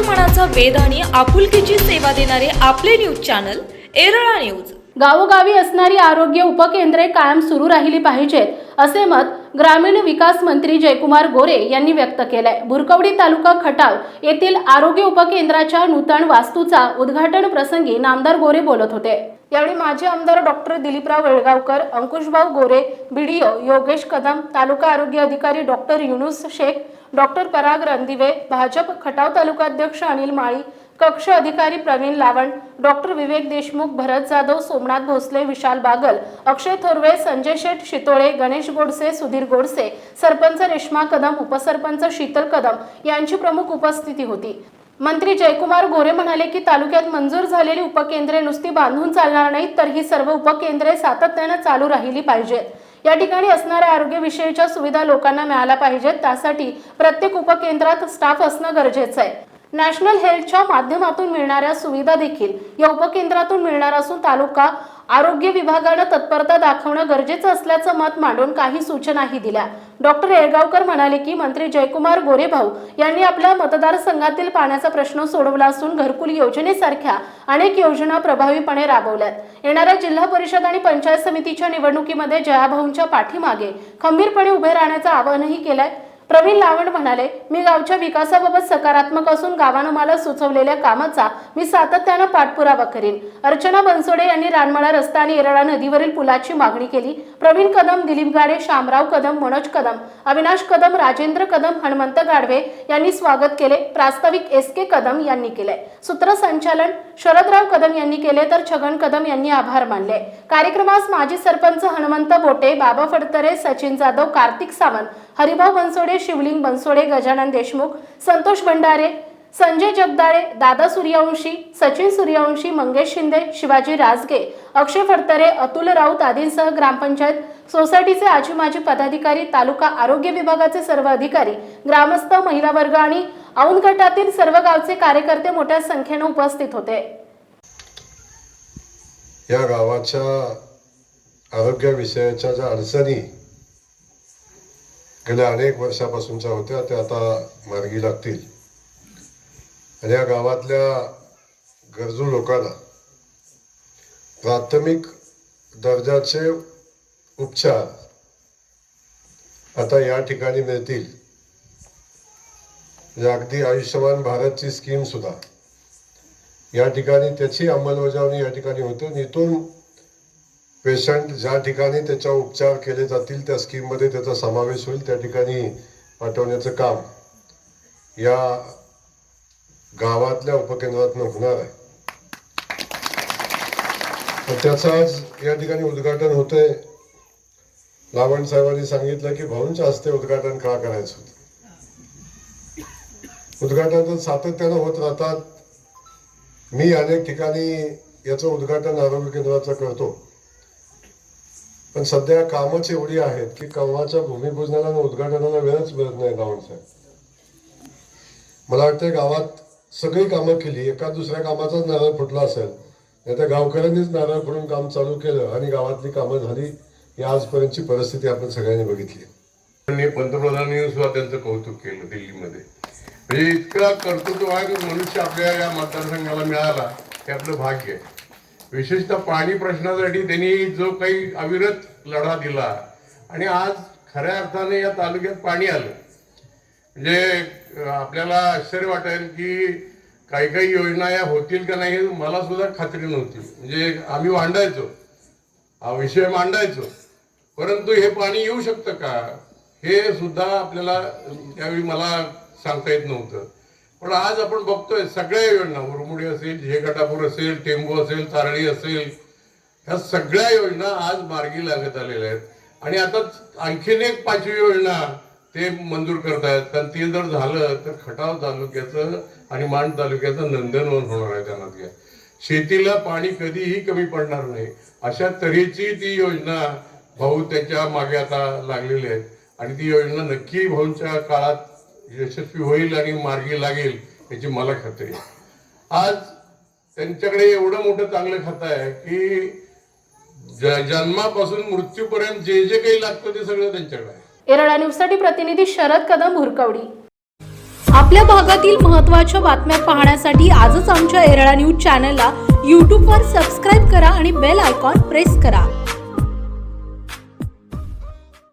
मनाचा वेध आणि आपुलकीची सेवा देणारे आपले न्यूज चॅनल एरळा न्यूज. गावोगावी असणारी आरोग्य उपकेंद्रे कायम सुरू राहिली पाहिजेत असे मत ग्रामीण विकास मंत्री जयकुमार गोरे यांनी व्यक्त केलंय. भुरकवडी तालुका खटाव येथील आरोग्य उपकेंद्राच्या नूतन वास्तूचा उद्घाटन प्रसंगी नामदार गोरे बोलत होते. यावेळी माजी आमदार डॉक्टर दिलीपराव वेळगावकर अंकुशभाऊ गोरे बीडीओ योगेश कदम तालुका आरोग्य अधिकारी डॉक्टर युनुस शेख डॉक्टर पराग रणदिवे भाजप खटाव तालुकाध्यक्ष अनिल माळी कक्ष अधिकारी प्रवीण लावण डॉक्टर विवेक देशमुख भरत जाधव सोमनाथ भोसले विशाल बागल अक्षय थोरवे संजय शेठ शितोळे गणेश गोडसे सुधीर गोडसे सरपंच रेश्मा कदम उपसरपंच शीतल कदम यांची प्रमुख उपस्थिती होती. मंत्री जयकुमार गोरे म्हणाले की तालुक्यात मंजूर झालेली उपकेंद्रे नुसती बांधून चालणार नाहीत तर ही सर्व उपकेंद्रे सातत्यानं चालू राहिली पाहिजेत. या ठिकाणी असणाऱ्या आरोग्यविषयीच्या सुविधा लोकांना मिळाल्या पाहिजेत त्यासाठी प्रत्येक उपकेंद्रात स्टाफ असणं गरजेचं आहे. नॅशनल हेल्थच्या माध्यमातून मिळणाऱ्या सुविधा देखील या उपकेंद्रातून मिळणार असून तालुका आरोग्य विभागानं तत्परता दाखवणं गरजेचं असल्याचं मत मांडून काही सूचनाही दिल्या. डॉक्टर येळगावकर म्हणाले की मंत्री जयकुमार गोरेभाऊ यांनी आपल्या मतदारसंघातील पाण्याचा प्रश्न सोडवला असून घरकुल योजनेसारख्या अनेक योजना प्रभावीपणे राबवल्यात. येणाऱ्या जिल्हा परिषद आणि पंचायत समितीच्या निवडणुकीमध्ये जयाभाऊंच्या पाठीमागे खंबीरपणे उभे राहण्याचं आवाहनही केलंय. प्रवीण लावण म्हणाले मी गावच्या विकासाबाबत सकारात्मक असून गावानं मला सुचवलेल्या कामाचा मी सातत्यानं पाठपुरावा करीन. अर्चना बनसोडे यांनी रानमळा रस्ता आणि येरळा नदीवरील पुलाची मागणी केली. प्रवीण कदम दिलीप गाडे शामराव कदम मनोज कदम अविनाश कदम राजेंद्र कदम हनुमंत गाढवे यांनी स्वागत केले. प्रास्ताविक एस के कदम यांनी केले. सूत्रसंचालन शरदराव कदम यांनी केले तर छगन कदम यांनी आभार मानले. कार्यक्रमास माजी सरपंच हनुमंत बोटे बाबा फडतरे सचिन जाधव कार्तिक सावंत हरिभाऊ बनसोडे शिवलिंग बनसोडे गजानन देशमुख संतोष भंडारे संजय जगदाळे दादा सूर्यवंशी सचिन सूर्यवंशी मंगेश शिंदे शिवाजी राजगे अक्षय फडतरे अतुल राऊत आदींसह ग्रामपंचायत सोसायटीचे आजी माजी पदाधिकारी तालुका आरोग्य विभागाचे सर्व अधिकारी ग्रामस्थ महिला वर्ग आणि औंध गटातील सर्व गावचे कार्यकर्ते मोठ्या संख्येने उपस्थित होते. या गावाच्या आरोग्याविषयाच्या ज्या अडचणी गेल्या अनेक वर्षापासूनच्या होत्या त्या आता मार्गी लागतील. आणि या गावातल्या गरजू लोकांना प्राथमिक दर्जाचे उपचार आता या ठिकाणी मिळतील. म्हणजे अगदी आयुष्यमान भारतची स्कीम सुद्धा. या ठिकाणी त्याची अंमलबजावणी या ठिकाणी होते. आणि इथून पेशंट ज्या ठिकाणी त्याचा उपचार केले जातील त्या स्कीममध्ये त्याचा समावेश होईल त्या ठिकाणी पाठवण्याचं काम या गावातल्या उपकेंद्रातनं होणार आहे. तर त्याचं आज या ठिकाणी उद्घाटन होतंय. लावण साहेबांनी सांगितलं की भाऊंच्या हस्ते उद्घाटन का करायचं होतं? उद्घाटन तर सातत्यानं होत राहतात. मी अनेक ठिकाणी याचं उद्घाटन आरोग्य केंद्राचं करतो. पण सध्या कामच एवढी आहेत की कव्हाच्या भूमिपूजनाला आणि उद्घाटनाला वेळच मिळत नाही गावात साहेब. मला वाटतं गावात सगळी कामं केली एका दुसऱ्या कामाचाच नारळ फुटला असेल नाही तर गावकऱ्यांनीच नारळ फोडून काम चालू केलं आणि गावातली कामं झाली ही आजपर्यंतची परिस्थिती आपण सगळ्यांनी बघितली. पंतप्रधानांनी सुद्धा त्यांचं कौतुक केलं दिल्लीमध्ये. म्हणजे इतका कर्तव्य आहे की मनुष्य आपल्या या मतदारसंघाला मिळाला हे आपलं भाग्य आहे. विशेषतः पाणी प्रश्नासाठी त्यांनी जो काही अविरत लढा दिला. आणि आज खऱ्या अर्थाने या तालुक्यात पाणी आलं. म्हणजे आपल्याला आश्चर्य वाटेल की काही काही योजना या होतील का नाही मला सुद्धा खात्री नव्हती. म्हणजे आम्ही मांडायचो. हा विषय मांडायचो. परंतु हे पाणी येऊ शकतं का? हे सुद्धा आपल्याला त्यावेळी मला सांगता येत नव्हतं. पण आज आपण बघतोय सगळ्या योजना उरमुडी असेल झेकटापूर असेल टेंबू असेल तारळी असेल ह्या सगळ्या योजना आज मार्गी लागत आलेल्या आहेत. आणि आता आणखीन एक पाचवी योजना ते मंजूर करतायत. कारण ते जर झालं तर खटाव तालुक्याचं आणि माण तालुक्याचं नंदनवन होणार आहे त्यांना शेतीला पाणी कधीही कमी पडणार नाही. अशा तऱ्हेची ती योजना भाऊ त्याच्यामागे आता लागलेली आहेत. आणि ती योजना नक्की भाऊंच्या काळात यशस्वी होईल आणि मार्गी लागेल याची मला खात्री आज त्यांच्याकडे एवढं मोठं चांगलं खातं आहे की जन्मापासून मृत्यूपर्यंत जे जे काही लागतं ते सगळं त्यांच्याकडे आहे. न्यूज न्यूजसाठी प्रतिनिधी शरद कदम भुरकवडी. आपल्या भागातील महत्त्वाच्या बातम्या पाहण्यासाठी आजच आमच्या एरळा न्यूज चॅनलला यूट्यूबवर सबस्क्राईब करा आणि बेल आयकॉन प्रेस करा.